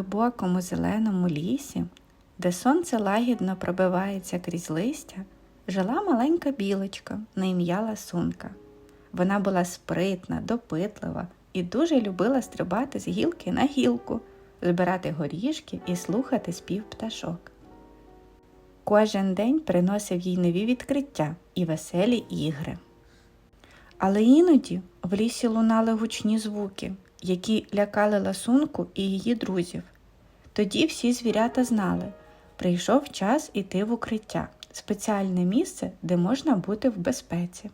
глибокому зеленому лісі, де сонце лагідно пробивається крізь листя, жила маленька білочка на ім'я Ласунка. Вона була спритна, допитлива і дуже любила стрибати з гілки на гілку, збирати горішки і слухати спів пташок. Кожен день приносив їй нові відкриття і веселі ігри. Але іноді в лісі лунали гучні звуки, які лякали ласунку і її друзів. Тоді всі звірята знали, прийшов час іти в укриття, спеціальне місце, де можна бути в безпеці.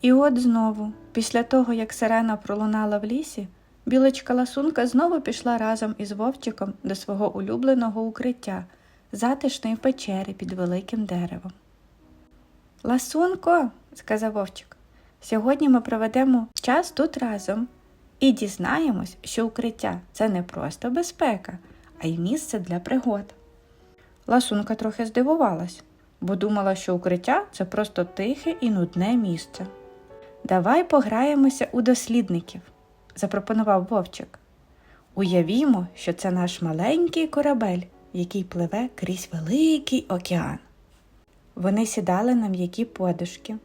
І от знову, після того, як сирена пролунала в лісі, білочка ласунка знову пішла разом із вовчиком до свого улюбленого укриття, затишної печери під великим деревом. Ласунко, сказав вовчик, сьогодні ми проведемо час тут разом і дізнаємось, що укриття це не просто безпека, а й місце для пригод. Ласунка трохи здивувалась, бо думала, що укриття це просто тихе і нудне місце. Давай пограємося у дослідників, запропонував вовчик. Уявімо, що це наш маленький корабель, який пливе крізь великий океан. Вони сідали на м'які подушки,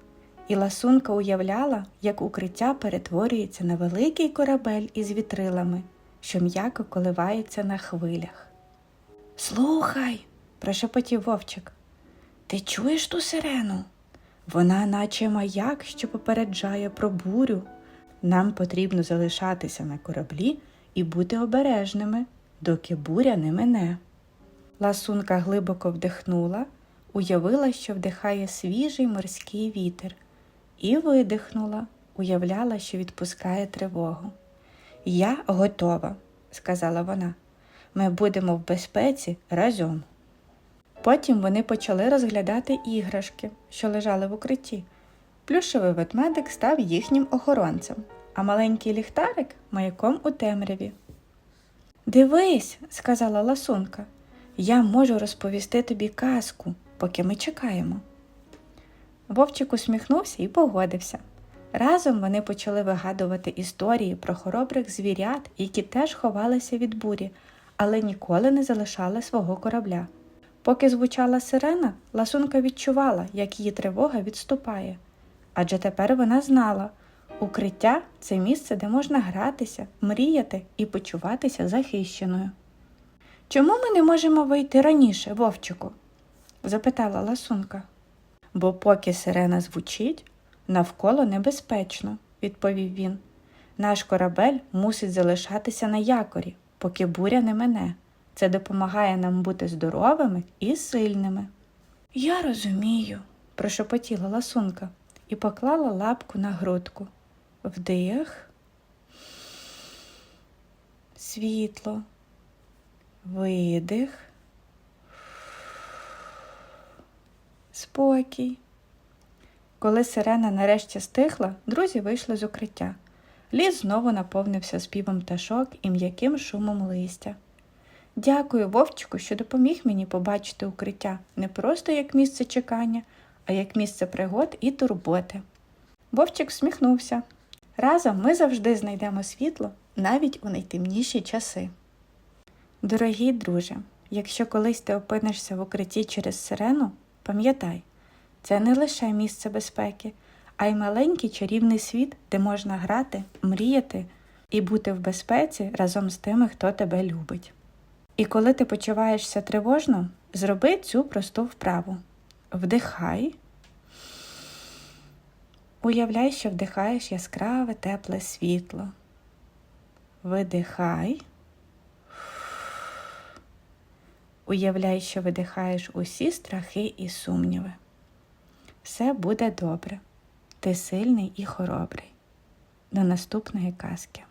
і ласунка уявляла, як укриття перетворюється на великий корабель із вітрилами, що м'яко коливаються на хвилях. Слухай, прошепотів вовчик, ти чуєш ту сирену? Вона, наче маяк, що попереджає про бурю. Нам потрібно залишатися на кораблі і бути обережними, доки буря не мине. Ласунка глибоко вдихнула, уявила, що вдихає свіжий морський вітер, і видихнула, уявляла, що відпускає тривогу. Я готова, сказала вона. Ми будемо в безпеці разом. Потім вони почали розглядати іграшки, що лежали в укритті. Плюшевий ведмедик став їхнім охоронцем, а маленький ліхтарик маяком у темряві. Дивись, сказала ласунка, я можу розповісти тобі казку, поки ми чекаємо. Вовчик усміхнувся і погодився. Разом вони почали вигадувати історії про хоробрих звірят, які теж ховалися від бурі, але ніколи не залишали свого корабля. Поки звучала сирена, ласунка відчувала, як її тривога відступає. Адже тепер вона знала укриття це місце, де можна гратися, мріяти і почуватися захищеною. Чому ми не можемо вийти раніше, вовчику? запитала ласунка. Бо поки сирена звучить, навколо небезпечно, відповів він. Наш корабель мусить залишатися на якорі, поки буря не мине. Це допомагає нам бути здоровими і сильними. Я розумію, прошепотіла ласунка і поклала лапку на грудку. Вдих, світло, видих, спокій. Коли сирена нарешті стихла, друзі вийшли з укриття. Ліс знову наповнився співом пташок і м'яким шумом листя. Дякую, Вовчику, що допоміг мені побачити укриття не просто як місце чекання, а як місце пригод і турботи. Вовчик всміхнувся. Разом ми завжди знайдемо світло навіть у найтемніші часи. Дорогий друже, якщо колись ти опинишся в укритті через сирену, пам'ятай, це не лише місце безпеки, а й маленький чарівний світ, де можна грати, мріяти і бути в безпеці разом з тими, хто тебе любить. І коли ти почуваєшся тривожно, зроби цю просту вправу. Вдихай, уявляй, що вдихаєш яскраве тепле світло. Видихай. Уявляй, що видихаєш усі страхи і сумніви. Все буде добре. Ти сильний і хоробрий. До наступної казки.